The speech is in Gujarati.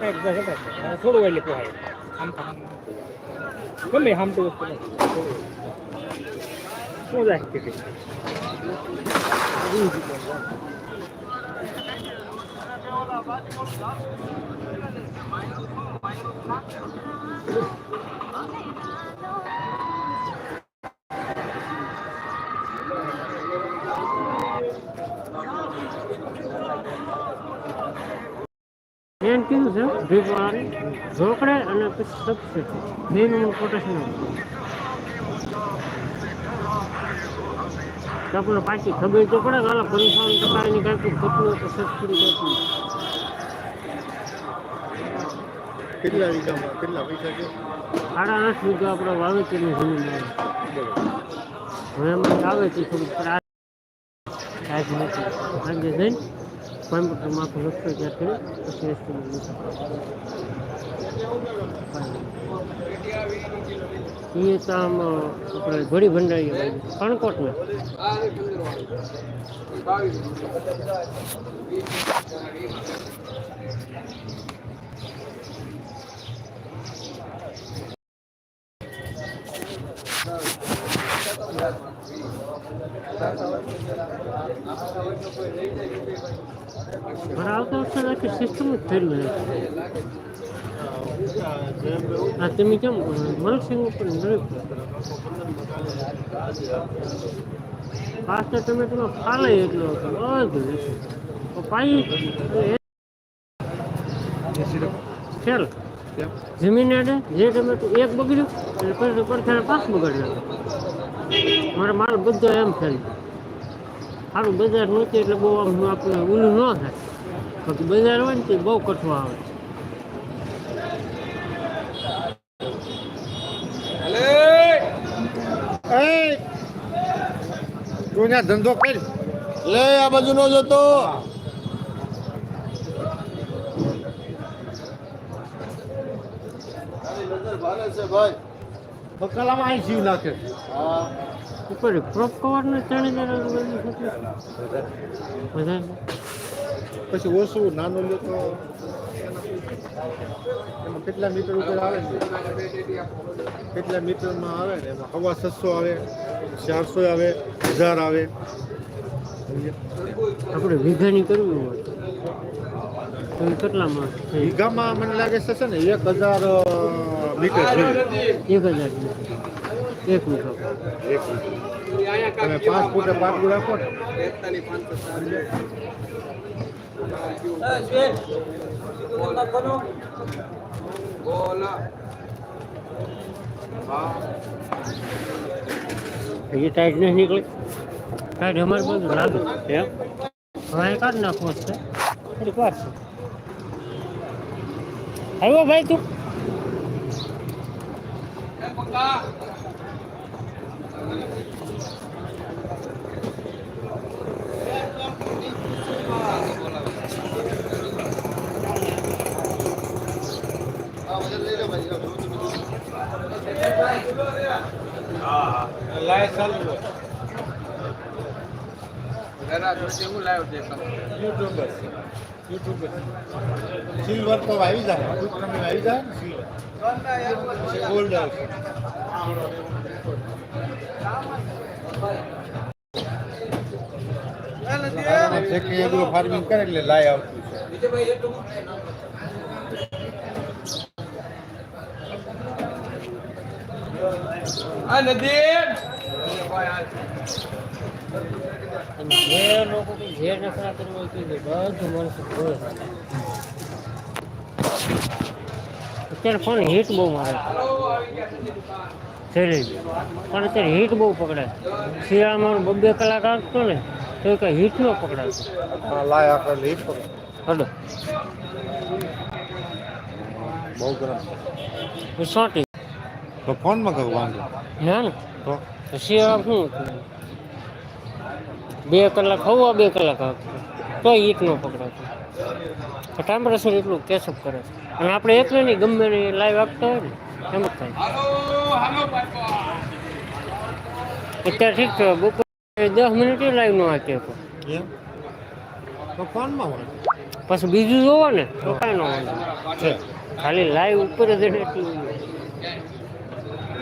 થોડું એટલે પોહાય આમ. ગમે આમ તો વસ્તુ. શું જાય કે તે? મેન કીધું છે ભીપવાળી ઢોકળે અને પછી સબસે. બે પોટેશિયમ આપણને પાછી ખબર તો પડે હાલો પંચાવન ટકાની કાંઈક ઘટનું તો સબસિડી કાંઈક કેટલા વીઘામાં કેટલા પૈસા છે? સાડા આઠ વીઘા આપણે વાવેતરની જમીન આવે હવે એમાં આવે છે થોડુંક ત્રાસ આજ கோயம்புத்தூர் மாவட்டத்தில் கேட்டு கிருஷ்ணகிரி ये काम अपने घोड़ी बन रही है भाई पणकोट में Thank you. મારા આવતા વખતે આખી સિસ્ટમ જ થયેલું છે આ તમે કેમ મનસિંહ ઉપર પાછળ તમે તમે ફાલે એટલો હતો પાઈ ખેલ. જમીન આડે જે ટમેટું એક બગડ્યું એટલે પછી પડખે પાંચ બગડ્યો. મારો માલ બધો એમ ફેલ સારું બજાર નથી એટલે બહુ આમ આપણે ઓલું ન થાય. બાકી બજાર હોય ને તે બહુ કઠવા આવે. એ તું ધંધો કર. લે આ બાજુ નો જતો. ભાઈ બકાલામાં અહીં જીવ નાખે. ઉપર ક્રોપ કવરને ચણી ને વધારે પછી ઓછું નાનું લે તો એમાં કેટલા મીટર ઉપર આવે ને કેટલા મીટરમાં આવે ને? એમાં હવા છસો આવે ચારસો આવે હજાર આવે. આપણે વીઘાની કરવી હોય. તો કેટલામાં વીઘામાં મને લાગે છે ને એક હજાર મીટર એક હજાર એક વીઘા એક તમે પાંચ ફૂટે પાટલું રાખો ને એ ટાઈટ નહીં નીકળે ટાઈટ અમારે બધું લાગે એમ હવે કાઢ નાખવો છે થોડીક વાર છે આવ્યો ભાઈ તું યુટ્યુબર યુટ્યુબર સિલ્વર તો આવી જાય તમે આવી જાય ને સિલ્વર ગોલ્ડ આવશે ફેક્ટરી એગ્રો ફાર્મિંગ કરે એટલે લાય આવતું છે જે લોકો જે નખરા કરવા હોય તે બધું માણસો જોવે અત્યારે ફોન હીટ બહુ મારે શરીર પણ અત્યારે હીટ બહુ પકડે શિયાળામાં બબ્બે કલાક આવતો ને તો એ કઈ હીટ ન પકડાતું હા લાય આપણે લીટ પકડ હડો બહુ ગરમ એ સોટી તો ફોનમાં કહું વાંધો. ના ને. તો? શિયાળા શું? બે કલાક હવા બે કલાક તો હીટ ન પકડાતું. ટાઈમ ટેમ્પરેચર એટલું કેસઅપ કરે અને આપણે એટલે નહીં ગમે એ લાઈવ આપતા હોય ને એમ જ થાય. અત્યારે ઠીક છે બપોરે દસ મિનિટ લાઈવ નો આપી શકો તો પછી બીજું જોવો ને તો કાંઈ ન વાંધો. ખાલી લાઈવ ઉપર જ એટલું.